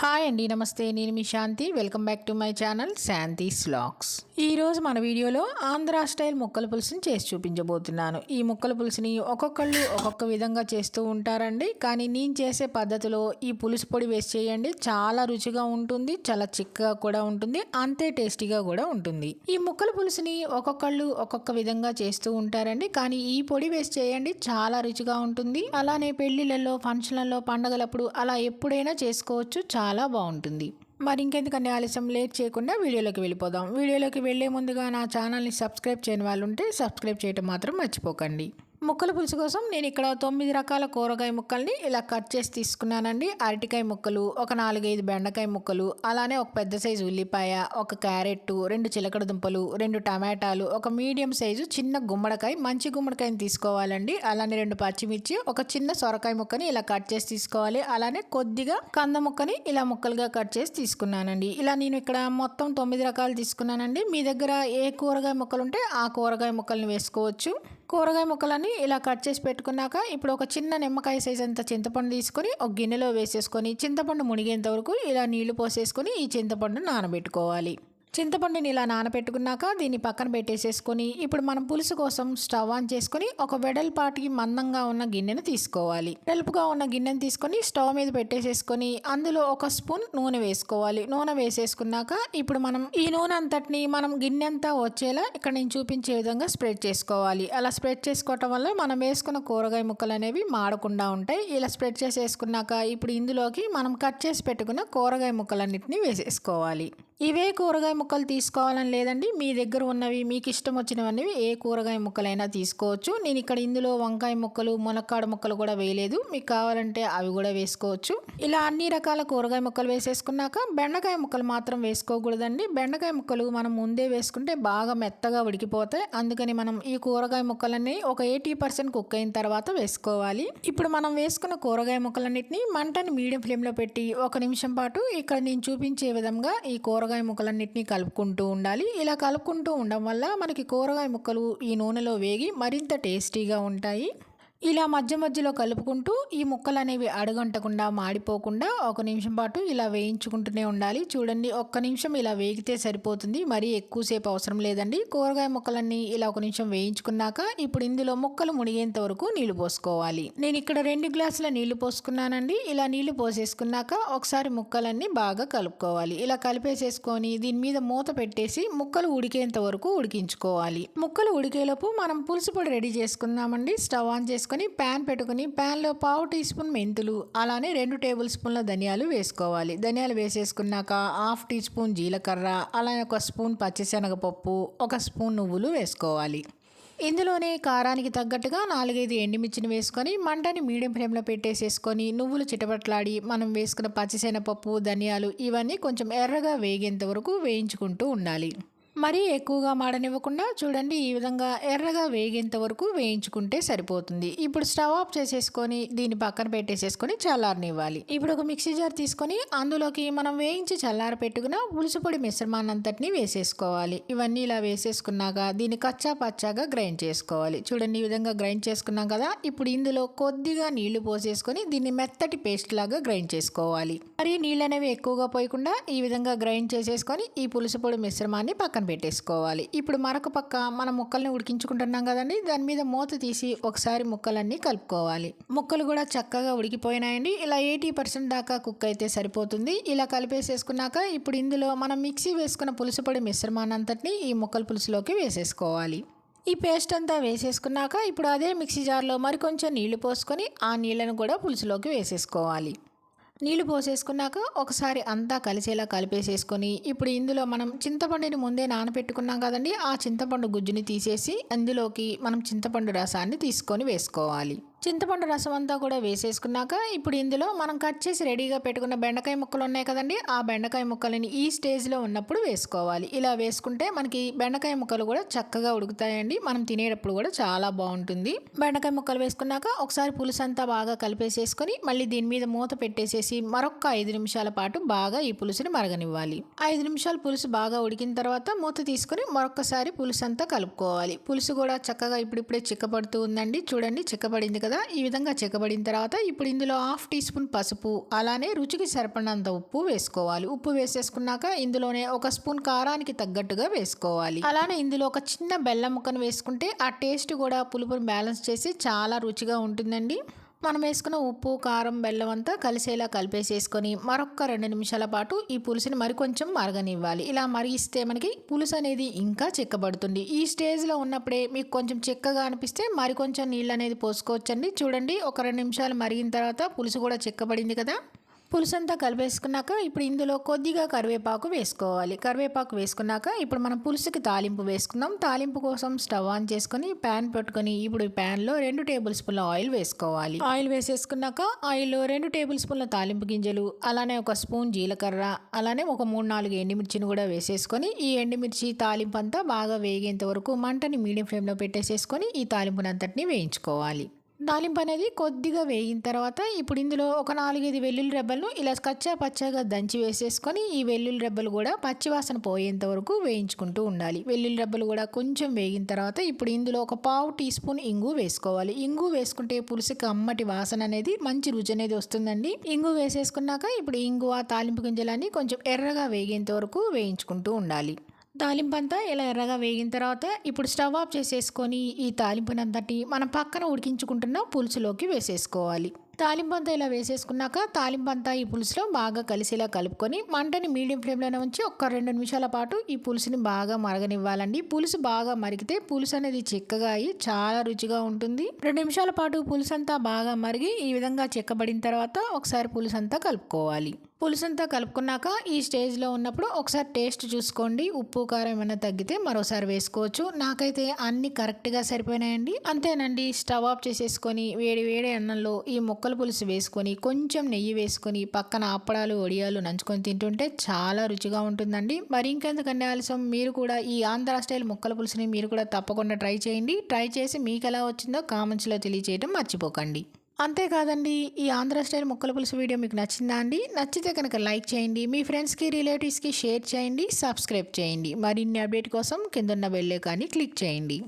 Hi అండి నమస్తే. నేను మీ Shanti. Welcome back to my channel Shanti vlogs ఈరోజు మన వీడియోలో ఆంధ్ర స్టైల్ ముక్కల పులుసుని చేసి చూపించబోతున్నాను. ఈ ముక్కల పులుసుని ఒక్కొక్కళ్ళు ఒక్కొక్క విధంగా చేస్తూ ఉంటారండి. కానీ నేను చేసే పద్ధతిలో ఈ పులుసు పొడి వేస్ట్ చేయండి. చాలా రుచిగా ఉంటుంది చాలా చిక్కగా కూడా ఉంటుంది అంతే టేస్టీగా కూడా ఉంటుంది. ఈ ముక్కల పులుసుని ఒక్కొక్కళ్ళు ఒక్కొక్క విధంగా చేస్తూ ఉంటారండి. కానీ ఈ పొడి వేస్ట్ చేయండి చాలా రుచిగా ఉంటుంది. అలానే పెళ్ళిళ్ళలో ఫంక్షన్లలో పండగలప్పుడు అలా ఎప్పుడైనా చేసుకోవచ్చు. చాలా బాగుంటుంది. మరి ఇంకెందుకంటే ఆలస్యం? లేట్ చేయకుండా వీడియోలోకి వెళ్ళిపోదాం. వీడియోలోకి వెళ్ళే ముందుగా నా ఛానల్ని సబ్స్క్రైబ్ చేయని వాళ్ళు ఉంటే సబ్స్క్రైబ్ చేయడం మాత్రం మర్చిపోకండి. ముక్కల పులుసు కోసం నేను ఇక్కడ తొమ్మిది రకాల కూరగాయ ముక్కల్ని ఇలా కట్ చేసి తీసుకున్నానండి. అరటికాయ ముక్కలు ఒక నాలుగైదు బెండకాయ ముక్కలు అలానే ఒక పెద్ద సైజు ఉల్లిపాయ ఒక క్యారెట్ రెండు చిలకడ దుంపలు రెండు టమాటాలు ఒక మీడియం సైజు చిన్న గుమ్మడికాయ మంచి గుమ్మడికాయని తీసుకోవాలండి. అలానే రెండు పచ్చిమిర్చి ఒక చిన్న సొరకాయ ముక్కని ఇలా కట్ చేసి తీసుకోవాలి. అలానే కొద్దిగా కంద ముక్కని ఇలా ముక్కలుగా కట్ చేసి తీసుకున్నానండి. ఇలా నేను ఇక్కడ మొత్తం తొమ్మిది రకాలు తీసుకున్నానండి. మీ దగ్గర ఏ కూరగాయ ముక్కలు ఉంటే ఆ కూరగాయ ముక్కల్ని వేసుకోవచ్చు. కూరగాయ ముక్కలని ఇలా కట్ చేసి పెట్టుకున్నాక ఇప్పుడు ఒక చిన్న నిమ్మకాయ సైజ్ అంత చింతపండు తీసుకొని ఒక గిన్నెలో వేసేసుకొని చింతపండు మునిగేంత వరకు ఇలా నీళ్ళు పోసేసుకొని ఈ చింతపండు నానబెట్టుకోవాలి. చింతపండుని ఇలా నానబెట్టుకున్నాక దీన్ని పక్కన పెట్టేసేసుకొని ఇప్పుడు మనం పులుసు కోసం స్టవ్ ఆన్ చేసుకొని ఒక వెడల్పాటికి మందంగా ఉన్న గిన్నెను తీసుకోవాలి. వెడల్పుగా ఉన్న గిన్నెను తీసుకొని స్టవ్ మీద పెట్టేసేసుకొని అందులో ఒక స్పూన్ నూనె వేసుకోవాలి. నూనె వేసేసుకున్నాక ఇప్పుడు మనం ఈ నూనె అంతటిని మనం గిన్నె అంతా వచ్చేలా ఇక్కడ నేను చూపించే విధంగా స్ప్రెడ్ చేసుకోవాలి. అలా స్ప్రెడ్ చేసుకోవటం వల్ల మనం వేసుకున్న కూరగాయ ముక్కలు అనేవి మాడకుండా ఉంటాయి. ఇలా స్ప్రెడ్ చేసేసుకున్నాక ఇప్పుడు ఇందులోకి మనం కట్ చేసి పెట్టుకున్న కూరగాయ ముక్కలన్నిటిని వేసేసుకోవాలి. ఇవే కూరగాయ ముక్కలు తీసుకోవాలని లేదండి. మీ దగ్గర ఉన్నవి మీకు ఇష్టం వచ్చినవన్నీ ఏ కూరగాయ ముక్కలైనా తీసుకోవచ్చు. నేను ఇక్కడ ఇందులో వంకాయ ముక్కలు మునక్కాడ ముక్కలు కూడా వేయలేదు. మీకు కావాలంటే అవి కూడా వేసుకోవచ్చు. ఇలా అన్ని రకాల కూరగాయ ముక్కలు వేసేసుకున్నాక బెండకాయ ముక్కలు మాత్రం వేసుకోకూడదండి. బెండకాయ ముక్కలు మనం ముందే వేసుకుంటే బాగా మెత్తగా ఉడికిపోతాయి. అందుకని మనం ఈ కూరగాయ ముక్కలన్నీ ఒక ఎయిటీ పర్సెంట్ కుక్ అయిన తర్వాత వేసుకోవాలి. ఇప్పుడు మనం వేసుకున్న కూరగాయ ముక్కలన్నిటిని మంటని మీడియం ఫ్లేమ్లో పెట్టి ఒక నిమిషం పాటు ఇక్కడ నేను చూపించే విధంగా ఈ కూర కూరగాయ ముక్కలన్నిటిని కలుపుకుంటూ ఉండాలి. ఇలా కలుపుకుంటూ ఉండడం వల్ల మనకి కూరగాయ ముక్కలు ఈ నూనెలో వేగి మరింత టేస్టీగా ఉంటాయి. ఇలా మధ్య మధ్యలో కలుపుకుంటూ ఈ ముక్కలు అనేవి అడగంటకుండా మాడిపోకుండా ఒక నిమిషం పాటు ఇలా వేయించుకుంటూనే ఉండాలి. చూడండి ఒక్క నిమిషం ఇలా వేగితే సరిపోతుంది. మరీ ఎక్కువసేపు అవసరం లేదండి. కూరగాయ ముక్కలన్నీ ఇలా ఒక నిమిషం వేయించుకున్నాక ఇప్పుడు ఇందులో ముక్కలు మునిగేంత వరకు నీళ్ళు పోసుకోవాలి. నేను ఇక్కడ రెండు గ్లాసుల నీళ్ళు పోసుకున్నానండి. ఇలా నీళ్ళు పోసేసుకున్నాక ఒకసారి ముక్కలన్నీ బాగా కలుపుకోవాలి. ఇలా కలిపేసేసుకొని దీని మీద మూత పెట్టేసి ముక్కలు ఉడికేంత వరకు ఉడికించుకోవాలి. ముక్కలు ఉడికేలోపు మనం పులుసు పొడి రెడీ చేసుకుందామండి. స్టవ్ ఆన్ చేసుకొని ప్యాన్ పెట్టుకుని ప్యాన్లో పావు టీ స్పూన్ మెంతులు అలానే రెండు టేబుల్ స్పూన్ల ధనియాలు వేసుకోవాలి. ధనియాలు వేసేసుకున్నాక హాఫ్ టీ స్పూన్ జీలకర్ర అలానే ఒక స్పూన్ పచ్చిశనగపప్పు ఒక స్పూన్ నువ్వులు వేసుకోవాలి. ఇందులోనే కారానికి తగ్గట్టుగా నాలుగైదు ఎండుమిర్చిని వేసుకొని మంటని మీడియం ఫ్లేమ్లో పెట్టేసేసుకొని నువ్వులు చిటపట్లాడి మనం వేసుకున్న పచ్చిశనగపప్పు ధనియాలు ఇవన్నీ కొంచెం ఎర్రగా వేగేంత వరకు వేయించుకుంటూ ఉండాలి. మరీ ఎక్కువగా మాడనివ్వకుండా చూడండి ఈ విధంగా ఎర్రగా వేగేంత వరకు వేయించుకుంటే సరిపోతుంది. ఇప్పుడు స్టవ్ ఆఫ్ చేసేసుకొని దీన్ని పక్కన పెట్టేసేసుకొని చల్లారనివ్వాలి. ఇప్పుడు ఒక మిక్సీ జార్ తీసుకొని అందులోకి మనం వేయించి చల్లార పెట్టుకున్న పులుసు పొడి మిశ్రమాన్నంతటిని వేసేసుకోవాలి. ఇవన్నీ ఇలా వేసేసుకున్నాక దీన్ని కచ్చా పచ్చాగా గ్రైండ్ చేసుకోవాలి. చూడండి ఈ విధంగా గ్రైండ్ చేసుకున్నాం కదా ఇప్పుడు ఇందులో కొద్దిగా నీళ్ళు పోసేసుకొని దీన్ని మెత్తటి పేస్ట్ లాగా గ్రైండ్ చేసుకోవాలి. మరి నీళ్ళు అనేవి ఎక్కువగా పోయకుండా ఈ విధంగా గ్రైండ్ చేసేసుకొని ఈ పులుసు పొడి మిశ్రమాన్ని పక్కన పెట్టేసుకోవాలి. ఇప్పుడు మరొక పక్క మనం ముక్కల్ని ఉడికించుకుంటున్నాం కదండి. దాని మీద మూత తీసి ఒకసారి ముక్కలన్నీ కలుపుకోవాలి. ముక్కలు కూడా చక్కగా ఉడికిపోయినాయండి. ఇలా ఎయిటీ పర్సెంట్ దాకా కుక్ అయితే సరిపోతుంది. ఇలా కలిపేసేసుకున్నాక ఇప్పుడు ఇందులో మనం మిక్సీ వేసుకున్న పులుసు పొడి మిశ్రమాన్నంతటిని ఈ ముక్కల పులుసులోకి వేసేసుకోవాలి. ఈ పేస్ట్ అంతా వేసేసుకున్నాక ఇప్పుడు అదే మిక్సీ జార్లో మరికొంచెం నీళ్ళు పోసుకొని ఆ నీళ్ళను కూడా పులుసులోకి వేసేసుకోవాలి. నీళ్ళు పోసేసుకున్నాక ఒకసారి అంతా కలిసేలా కలిపేసేసుకొని ఇప్పుడు ఇందులో మనం చింతపండుని ముందే నానబెట్టుకున్నాం కదండి ఆ చింతపండు గుజ్జుని తీసేసి అందులోకి మనం చింతపండు రసాన్ని తీసుకొని వేసుకోవాలి. చింతపండు రసం అంతా కూడా వేసేసుకున్నాక ఇప్పుడు ఇందులో మనం కట్ చేసి రెడీగా పెట్టుకున్న బెండకాయ ముక్కలు ఉన్నాయి కదండి ఆ బెండకాయ ముక్కలని ఈ స్టేజ్లో ఉన్నప్పుడు వేసుకోవాలి. ఇలా వేసుకుంటే మనకి బెండకాయ ముక్కలు కూడా చక్కగా ఉడుకుతాయండి. మనం తినేటప్పుడు కూడా చాలా బాగుంటుంది. బెండకాయ ముక్కలు వేసుకున్నాక ఒకసారి పులుసు అంతా బాగా కలిపేసేసుకొని మళ్ళీ దీని మీద మూత పెట్టేసేసి మరొక ఐదు నిమిషాల పాటు బాగా ఈ పులుసుని మరగనివ్వాలి. ఐదు నిమిషాలు పులుసు బాగా ఉడికిన తర్వాత మూత తీసుకొని మరొకసారి పులుసు అంతా కలుపుకోవాలి. పులుసు కూడా చక్కగా ఇప్పుడిప్పుడే చిక్కపడుతూ ఉందండి. చూడండి చిక్కపడింది కదా. కదా ఈ విధంగా చెక్కబడిన తర్వాత ఇప్పుడు ఇందులో హాఫ్ టీ స్పూన్ పసుపు అలానే రుచికి సరిపడినంత ఉప్పు వేసుకోవాలి. ఉప్పు వేసేసుకున్నాక ఇందులోనే ఒక స్పూన్ కారానికి తగ్గట్టుగా వేసుకోవాలి. అలానే ఇందులో ఒక చిన్న బెల్లం ముక్కను వేసుకుంటే ఆ టేస్ట్ కూడా పులుపుని బ్యాలెన్స్ చేసి చాలా రుచిగా ఉంటుందండి. మనం వేసుకున్న ఉప్పు కారం బెల్లం అంతా కలిసేలా కలిపేసేసుకొని మరొక రెండు నిమిషాల పాటు ఈ పులుసుని మరికొంచెం మరగనివ్వాలి. ఇలా మరిగిస్తే మనకి పులుసు అనేది ఇంకా చిక్కబడుతుంది. ఈ స్టేజ్లో ఉన్నప్పుడే మీకు కొంచెం చిక్కగా అనిపిస్తే మరికొంచెం నీళ్ళు అనేది పోసుకోవచ్చండి. చూడండి ఒక రెండు నిమిషాలు మరిగిన తర్వాత పులుసు కూడా చిక్కబడింది కదా. పులుసు అంతా కలిపేసుకున్నాక ఇప్పుడు ఇందులో కొద్దిగా కరివేపాకు వేసుకోవాలి. కరివేపాకు వేసుకున్నాక ఇప్పుడు మనం పులుసుకి తాలింపు వేసుకుందాం. తాలింపు కోసం స్టవ్ ఆన్ చేసుకొని ప్యాన్ పెట్టుకొని ఇప్పుడు ఈ ప్యాన్లో రెండు టేబుల్ స్పూన్ల ఆయిల్ వేసుకోవాలి. ఆయిల్ వేసేసుకున్నాక ఆయిల్లో రెండు టేబుల్ స్పూన్ల తాలింపు గింజలు అలానే ఒక స్పూన్ జీలకర్ర అలానే ఒక మూడు నాలుగు ఎండుమిర్చిని కూడా వేసేసుకొని ఈ ఎండుమిర్చి తాలింపు అంతా బాగా వేగేంత వరకు మంటని మీడియం ఫ్లేమ్లో పెట్టేసేసుకొని ఈ తాలింపునంతటిని వేయించుకోవాలి. తాలింపు అనేది కొద్దిగా వేగిన తర్వాత ఇప్పుడు ఇందులో ఒక నాలుగైదు వెల్లుల్లి రెబ్బలను ఇలా కచ్చా పచ్చగా దంచి వేసేసుకొని ఈ వెల్లుల్లి రెబ్బలు కూడా పచ్చివాసన పోయేంత వరకు వేయించుకుంటూ ఉండాలి. వెల్లుల్లి రెబ్బలు కూడా కొంచెం వేగిన తర్వాత ఇప్పుడు ఇందులో ఒక పావు టీ స్పూన్ ఇంగు వేసుకోవాలి. ఇంగు వేసుకుంటే పులుసుకి అమ్మటి వాసన అనేది మంచి రుచి అనేది వస్తుందండి. ఇంగు వేసేసుకున్నాక ఇప్పుడు ఇంగు ఆ తాలింపు గింజలన్నీ కొంచెం ఎర్రగా వేగేంత వరకు వేయించుకుంటూ ఉండాలి. తాలింపు అంతా ఇలా ఎర్రగా వేగిన తర్వాత ఇప్పుడు స్టవ్ ఆఫ్ చేసేసుకొని ఈ తాలింపునంతటి మనం పక్కన ఉడికించుకుంటున్న పులుసులోకి వేసేసుకోవాలి. తాలింపు అంతా ఇలా వేసేసుకున్నాక తాలింపు అంతా ఈ పులుసులో బాగా కలిసేలా కలుపుకొని మంటని మీడియం ఫ్లేమ్లోనే ఉంచి ఒక రెండు నిమిషాల పాటు ఈ పులుసుని బాగా మరగనివ్వాలండి. పులుసు బాగా మరిగితే పులుసు అనేది చిక్కగా అయ్యి చాలా రుచిగా ఉంటుంది. రెండు నిమిషాల పాటు పులుసు అంతా బాగా మరిగి ఈ విధంగా చిక్కబడిన తర్వాత ఒకసారి పులుసు అంతా కలుపుకోవాలి. పులుసంతా కలుపుకున్నాక ఈ స్టేజ్లో ఉన్నప్పుడు ఒకసారి టేస్ట్ చూసుకోండి. ఉప్పు కారం ఏమైనా తగ్గితే మరోసారి వేసుకోవచ్చు. నాకైతే అన్ని కరెక్ట్గా సరిపోయినాయండి. అంతేనండి. స్టవ్ ఆఫ్ చేసేసుకొని వేడి వేడి అన్నంలో ఈ ముక్కల పులుసు వేసుకొని కొంచెం నెయ్యి వేసుకొని పక్కన అప్పడాలు వడియాలు నంచుకొని తింటుంటే చాలా రుచిగా ఉంటుందండి. మరి ఇంకెందుకండి ఆలస్యం? మీరు కూడా ఈ ఆంధ్ర స్టైల్ ముక్కల పులుసుని మీరు కూడా తప్పకుండా ట్రై చేయండి. ట్రై చేసి మీకు ఎలా వచ్చిందో కామెంట్స్లో తెలియజేయడం మర్చిపోకండి. అంతేకాదండి ఈ ఆంధ్ర స్టైల్ ముక్కల పులుసు వీడియో మీకు నచ్చిందా అండి? నచ్చితే కనుక లైక్ చేయండి మీ ఫ్రెండ్స్కి రిలేటివ్స్కి షేర్ చేయండి సబ్స్క్రైబ్ చేయండి. మరిన్ని అప్డేట్ కోసం కింద ఉన్న కానీ క్లిక్ చేయండి.